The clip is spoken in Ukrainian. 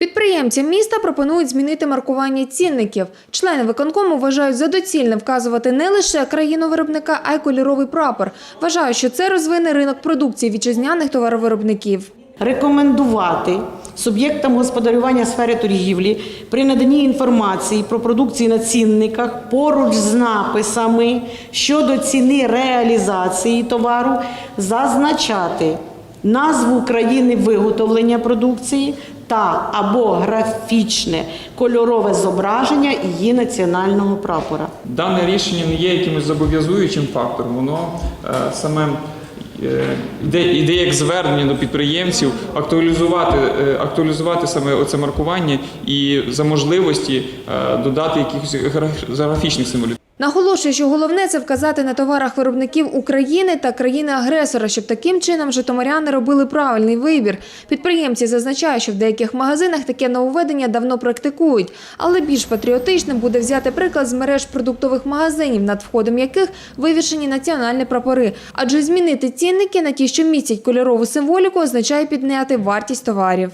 Підприємцям міста пропонують змінити маркування цінників. Члени виконкому вважають за доцільне вказувати не лише країну виробника, а й кольоровий прапор. Вважають, що це розвине ринок продукції вітчизняних товаровиробників. рекомендувати суб'єктам господарювання сфери торгівлі при наданні інформації про продукцію на цінниках поруч з написами щодо ціни реалізації товару зазначати назву країни виготовлення продукції та або графічне кольорове зображення її національного прапора. Дане рішення не є якимось зобов'язуючим фактором, воно е, саме е, йде, йде як звернення до підприємців актуалізувати, е, актуалізувати саме оце маркування і за можливості е, додати якихось графічних символів. Наголошує, що головне це вказати на товарах виробників України та країни-агресора, щоб таким чином житомиряни робили правильний вибір. Підприємці зазначають, що в деяких магазинах таке нововведення давно практикують, але більш патріотичним буде взяти приклад з мереж продуктових магазинів, над входом яких вивішені національні прапори. Адже змінити цінники на ті, що містять кольорову символіку, означає підняти вартість товарів.